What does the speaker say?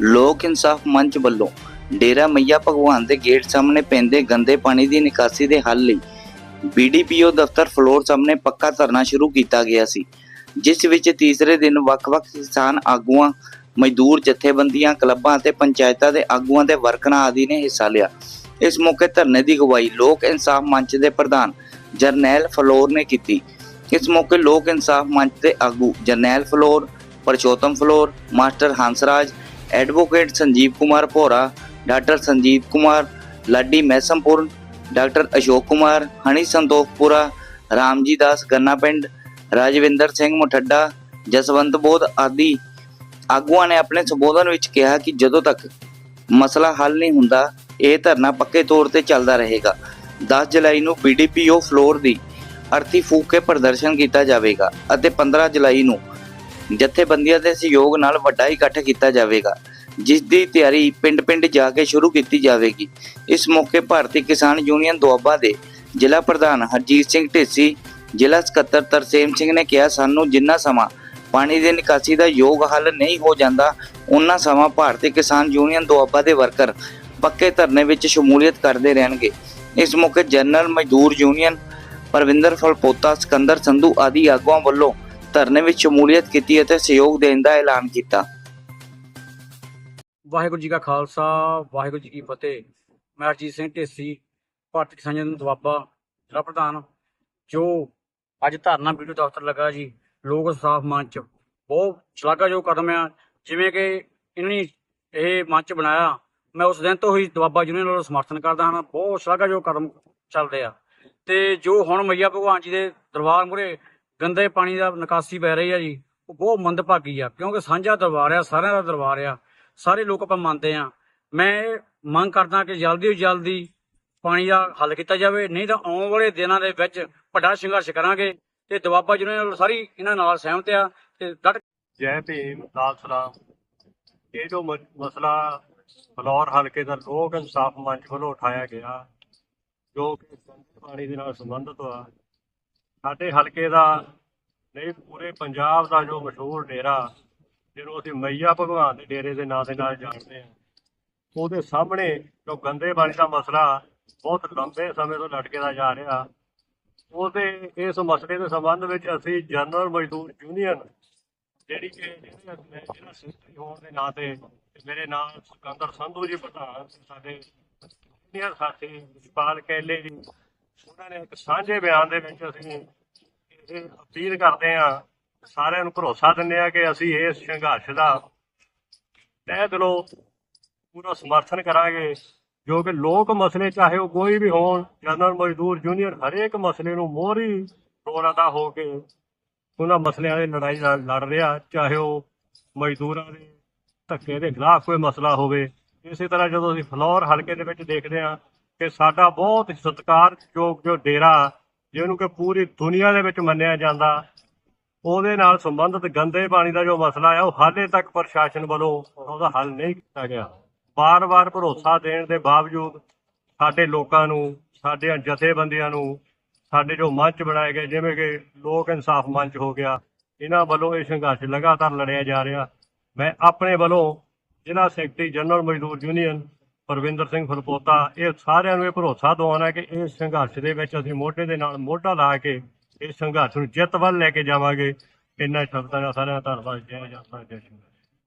ਲੋਕ ਇਨਸਾਫ ਮੰਚ ਵੱਲੋਂ ਡੇਰਾ ਮਈਆ ਭਗਵਾਨ ਦੇ ਗੇਟ ਸਾਹਮਣੇ ਪੈਂਦੇ ਗੰਦੇ ਪਾਣੀ ਦੀ ਨਿਕਾਸੀ ਦੇ ਹੱਲ ਲਈ ਬੀਡੀਪੀਓ ਦਫ਼ਤਰ ਫਲੋਰ ਸਾਹਮਣੇ ਪੱਕਾ ਧਰਨਾ ਸ਼ੁਰੂ ਕੀਤਾ ਗਿਆ ਸੀ, ਜਿਸ ਵਿੱਚ ਤੀਸਰੇ ਦਿਨ ਵੱਖ-ਵੱਖ ਕਿਸਾਨ ਆਗੂਆਂ, ਮਜ਼ਦੂਰ ਜਥੇਬੰਦੀਆਂ, ਕਲੱਬਾਂ ਅਤੇ ਪੰਚਾਇਤਾਂ ਦੇ ਆਗੂਆਂ ਦੇ ਵਰਕਰਾਂ ਆਦਿ ਨੇ ਹਿੱਸਾ ਲਿਆ। ਇਸ ਮੌਕੇ ਧਰਨੇ ਦੀ ਅਗਵਾਈ ਲੋਕ ਇਨਸਾਫ ਮੰਚ ਦੇ ਪ੍ਰਧਾਨ ਜਰਨੈਲ ਫਲੋਰ ਨੇ ਕੀਤੀ। ਇਸ ਮੌਕੇ ਲੋਕ ਇਨਸਾਫ ਮੰਚ ਦੇ ਆਗੂ Jarnail Phalor, Parshotam Phalor, master Hansraj advocate Sanjeev Kumar Bhora, doctor Sanjeev Kumar, Ladi Mehsampur doctor Ashok Kumar, Honey Santokhpura, Ramji Das Ganna ਪਿੰਡ, ਰਾਜਵਿੰਦਰ ਸਿੰਘ ਮੁਠੱਡਾ, ਜਸਵੰਤ ਬੋਧ ਆਦਿ ਆਗੂਆਂ ਨੇ ਆਪਣੇ ਸੰਬੋਧਨ ਵਿੱਚ ਕਿਹਾ ਕਿ ਜਦੋਂ ਤੱਕ ਮਸਲਾ ਹੱਲ ਨਹੀਂ ਹੁੰਦਾ, ਇਹ ਧਰਨਾ ਪੱਕੇ ਤੌਰ ਤੇ ਚੱਲਦਾ ਰਹੇਗਾ। 10 ਜੁਲਾਈ ਨੂੰ ਬੀਡੀਪੀਓ ਫਲੋਰ ਦੀ ਅਰਥੀ ਫੂਕ ਕੇ ਪ੍ਰਦਰਸ਼ਨ ਕੀਤਾ ਜਾਵੇਗਾ ਅਤੇ 15 ਜੁਲਾਈ ਨੂੰ ਜਥੇਬੰਦੀਆਂ ਦੇ ਸਹਿਯੋਗ ਨਾਲ ਵੱਡਾ ਇਕੱਠ ਕੀਤਾ ਜਾਵੇਗਾ ਜਿਸ ਦੀ ਤਿਆਰੀ ਪਿੰਡ-ਪਿੰਡ ਜਾ ਕੇ ਸ਼ੁਰੂ ਕੀਤੀ ਜਾਵੇਗੀ। ਇਸ ਮੌਕੇ ਭਾਰਤੀ ਕਿਸਾਨ ਯੂਨੀਅਨ ਦੁਆਬਾ ਦੇ ਜ਼ਿਲ੍ਹਾ ਪ੍ਰਧਾਨ ਹਰਜੀਤ ਸਿੰਘ ਢੇਸੀ, ਜ਼ਿਲ੍ਹਾ ਸਕੱਤਰ ਤਰਸੇਮ ਸਿੰਘ ਨੇ ਕਿਹਾ, ਸਾਨੂੰ ਜਿੰਨਾ ਸਮਾਂ ਪਾਣੀ ਦੀ ਨਿਕਾਸੀ ਦਾ ਯੋਗ ਹੱਲ ਨਹੀਂ ਹੋ ਜਾਂਦਾ ਉਨਾ ਸਮਾਂ ਭਾਰਤੀ ਕਿਸਾਨ ਯੂਨੀਅਨ ਦੁਆਬਾ ਦੇ ਵਰਕਰ ਪੱਕੇ ਧਰਨੇ ਵਿੱਚ ਸ਼ਮੂਲੀਅਤ ਕਰਦੇ ਰਹਿਣਗੇ। ਇਸ ਮੌਕੇ ਜਨਰਲ ਮਜ਼ਦੂਰ ਯੂਨੀਅਨ ਪਰਵਿੰਦਰ ਫਲਪੋਤਾ, ਸਕੰਦਰ ਸੰਧੂ ਆਦਿ ਆਗੂਆਂ ਵੱਲੋਂ ਧਰਨੇ ਵਿੱਚ ਸ਼ਮੂਲੀਅਤ ਕੀਤੀ ਅਤੇ ਸਹਿਯੋਗ ਦੇਣ ਦਾ ਐਲਾਨ ਕੀਤਾ। ਵਾਹਿਗੁਰੂ ਜੀ ਕਾ ਖਾਲਸਾ, ਵਾਹਿਗੁਰੂ ਜੀ ਕੀ ਫਤਿਹ। ਮੈਂ ਅਰਜੀਤ ਸਿੰਘ ਢੇਸੀ, ਭਾਰਤੀ ਕਿਸਾਨ ਯੂਨੀਅਨ ਦੁਆਬਾ ਜ਼ਿਲ੍ਹਾ ਪ੍ਰਧਾਨ, ਜੋ ਅੱਜ ਧਰਨਾ ਵੀਡੀਓ ਦਫ਼ਤਰ ਲੱਗਾ ਜੀ, ਲੋਕ ਇਨਸਾਫ ਮੰਚ। ਬਹੁਤ ਸ਼ਲਾਘਾਯੋਗ ਕਦਮ ਆ, ਜਿਵੇਂ ਕਿ ਇਹਨਾਂ ਨੇ ਇਹ ਮੰਚ ਬਣਾਇਆ। ਮੈਂ ਉਸ ਦਿਨ ਤੋਂ ਹੀ ਦੁਆਬਾ ਯੂਨੀਅਨ ਵੱਲੋਂ ਸਮਰਥਨ ਕਰਦਾ ਹਾਂ, ਬਹੁਤ ਸ਼ਲਾਘਾਯੋਗ ਕਦਮ ਚੱਲਦੇ ਆ। ਤੇ ਜੋ ਹੁਣ ਮਈਆ ਭਗਵਾਨ ਜੀ ਦੇ ਦਰਬਾਰ ਮੁਰੇ ਗੰਦੇ ਪਾਣੀ ਦਾ ਨਿਕਾਸੀ ਪੈ ਰਹੀ ਆ ਜੀ। ਉਹ ਬਹੁਤ ਮੰਦਭਾਗੀ ਆ, ਕਿਉਂਕਿ ਸਾਂਝਾ ਦਰਬਾਰ ਆ, ਸਾਰਿਆਂ ਦਾ ਦਰਬਾਰ ਆ। ਸਾਰੇ ਲੋਕ ਆਪਾਂ ਮੰਨਦੇ ਆ। ਮੈਂ ਮੰਗ ਕਰਦਾ ਕਿ ਜਲਦੀ ਤੋਂ ਜਲਦੀ ਪਾਣੀ ਦਾ ਹੱਲ ਕੀਤਾ ਜਾਵੇ, ਨਹੀਂ ਤਾਂ ਆਉਣ ਵਾਲੇ ਦਿਨਾਂ ਦੇ ਵਿੱਚ ਵੱਡਾ ਸੰਘਰਸ਼ ਕਰਾਂਗੇ ਤੇ ਦੁਆਬਾ ਯੂਨੀਅਨ ਸਾਰੀ ਇਹਨਾਂ ਨਾਲ ਸਹਿਮਤ ਆ ਤੇ ਡਟ ਜੈ ਭੀਮ, ਲਾਲ ਇਹ ਜੋ ਮਸਲਾ ਫਲੌਰ ਹਲਕੇ ਦਾ ਲੋਕ ਇਨਸਾਫ ਮੰਚ ਵੱਲੋਂ ਉਠਾਇਆ ਗਿਆ, ਜੋ ਕਿ ਗੰਦੇ ਪਾਣੀ ਦੇ ਨਾਲ ਸੰਬੰਧਿਤ ਆ ਸਾਡੇ ਹਲਕੇ ਦਾ ਨਹੀਂ, ਪੂਰੇ ਪੰਜਾਬ ਦਾ ਜੋ ਮਸ਼ਹੂਰ ਡੇਰਾ, ਜਿਹਨੂੰ ਅਸੀਂ ਮਈਆ ਭਗਵਾਨ ਦੇ ਡੇਰੇ ਦੇ ਨਾਂ ਦੇ ਨਾਲ ਜਾਣਦੇ ਹਾਂ, ਉਹਦੇ ਸਾਹਮਣੇ ਜੋ ਗੰਦੇ ਪਾਣੀ ਦਾ ਮਸਲਾ ਬਹੁਤ ਲੰਬੇ ਸਮੇਂ ਤੋਂ ਲਟਕਦਾ ਜਾ ਰਿਹਾ, ਉਹਦੇ ਇਸ ਮਸਲੇ ਦੇ ਸੰਬੰਧ ਵਿੱਚ ਅਸੀਂ ਜਨਰਲ ਮਜ਼ਦੂਰ ਯੂਨੀਅਨ, ਜਿਹੜੀ ਕਿ ਜਿਹੜਾ ਸੈਕਟਰੀ ਹੋਣ ਦੇ ਨਾਂ ਤੇ ਮੇਰੇ ਨਾਲ ਸਿਕੰਦਰ ਸੰਧੂ ਜੀ ਪ੍ਰਧਾਨ, ਸਾਡੇ ਸੀਨੀਅਰ ਸਾਥੀ ਵਿਸ਼ਪਾਲ ਕੈਲੇ ਜੀ ਉਹਨਾਂ ਨੇ ਇੱਕ ਸਾਂਝੇ ਬਿਆਨ ਦੇ ਵਿੱਚ ਅਸੀਂ ਇਹ ਅਪੀਲ ਕਰਦੇ ਹਾਂ, ਸਾਰਿਆਂ ਨੂੰ ਭਰੋਸਾ ਦਿੰਦੇ ਆ ਕਿ ਅਸੀਂ ਇਸ ਸੰਘਰਸ਼ ਦਾ ਤਹਿ ਦਿਲੋਂ ਪੂਰਾ ਸਮਰਥਨ ਕਰਾਂਗੇ। ਜੋ ਕਿ ਲੋਕ ਮਸਲੇ, ਚਾਹੇ ਉਹ ਕੋਈ ਵੀ ਹੋਣ, ਜਨਰਲ ਮਜ਼ਦੂਰ ਯੂਨੀਅਨ ਹਰੇਕ ਮਸਲੇ ਨੂੰ ਮੋਹਰੀ ਰੋੜਾਦਾ ਹੋ ਕੇ ਉਹਨਾਂ ਮਸਲਿਆਂ ਦੀ ਲੜਾਈ ਲੜ ਲੜ ਰਿਹਾ, ਚਾਹੇ ਉਹ ਮਜ਼ਦੂਰਾਂ ਦੇ ਧੱਕੇ ਦੇ ਖਿਲਾਫ ਕੋਈ ਮਸਲਾ ਹੋਵੇ। ਇਸੇ ਤਰ੍ਹਾਂ ਜਦੋਂ ਅਸੀਂ ਫਲੋਰ ਹਲਕੇ ਦੇ ਵਿੱਚ ਦੇਖਦੇ ਹਾਂ ਕਿ ਸਾਡਾ ਬਹੁਤ ਸਤਿਕਾਰਯੋਗ ਜੋ ਡੇਰਾ ਜਿਹਨੂੰ ਕਿ ਪੂਰੀ ਦੁਨੀਆ ਦੇ ਵਿੱਚ ਮੰਨਿਆ ਜਾਂਦਾ, ਉਹਦੇ ਨਾਲ ਸੰਬੰਧਿਤ ਗੰਦੇ ਪਾਣੀ ਦਾ ਜੋ ਮਸਲਾ ਹੈ ਉਹ ਹਾਲੇ ਤੱਕ ਪ੍ਰਸ਼ਾਸਨ ਵੱਲੋਂ ਉਹਦਾ ਹੱਲ ਨਹੀਂ ਕੀਤਾ ਗਿਆ। ਬਾਰ-ਬਾਰ ਭਰੋਸਾ ਦੇਣ ਦੇ ਬਾਵਜੂਦ ਸਾਡੇ ਲੋਕਾਂ ਨੂੰ ਸਾਡੇ ਜਥੇਬੰਦੀਆਂ ਨੂੰ, ਸਾਡੇ ਜੋ ਮੰਚ ਬਣਾਏ ਗਏ, ਜਿਵੇਂ ਕਿ ਲੋਕ ਇਨਸਾਫ ਮੰਚ ਹੋ ਗਿਆ, ਇਹਨਾਂ ਵੱਲੋਂ ਇਹ ਸੰਘਰਸ਼ ਲਗਾਤਾਰ ਲੜਿਆ ਜਾ ਰਿਹਾ। ਮੈਂ ਆਪਣੇ ਵੱਲੋਂ ਜ਼ਿਲ੍ਹਾ ਸੈਕਟਰੀ ਜਨਰਲ ਮਜ਼ਦੂਰ ਯੂਨੀਅਨ ਪਰਵਿੰਦਰ ਸਿੰਘ ਫਲਪੋਤਾ, ਇਹ ਸਾਰਿਆਂ ਨੂੰ ਇਹ ਭਰੋਸਾ ਦਿਵਾਉਣਾ ਕਿ ਇਸ ਸੰਘਰਸ਼ ਦੇ ਵਿੱਚ ਅਸੀਂ ਮੋਢੇ ਦੇ ਨਾਲ ਮੋਢਾ ਲਾ ਕੇ ਇਸ ਸੰਘਰਸ਼ ਨੂੰ ਜਿੱਤ ਵੱਲ ਲੈ ਕੇ ਜਾਵਾਂਗੇ। ਇਹਨਾਂ ਸ਼ਬਦਾਂ ਦਾ ਸਾਰਿਆਂ ਦਾ ਧੰਨਵਾਦ, ਜੈ ਜੈ ਜੈ। ਸ਼੍ਰੀ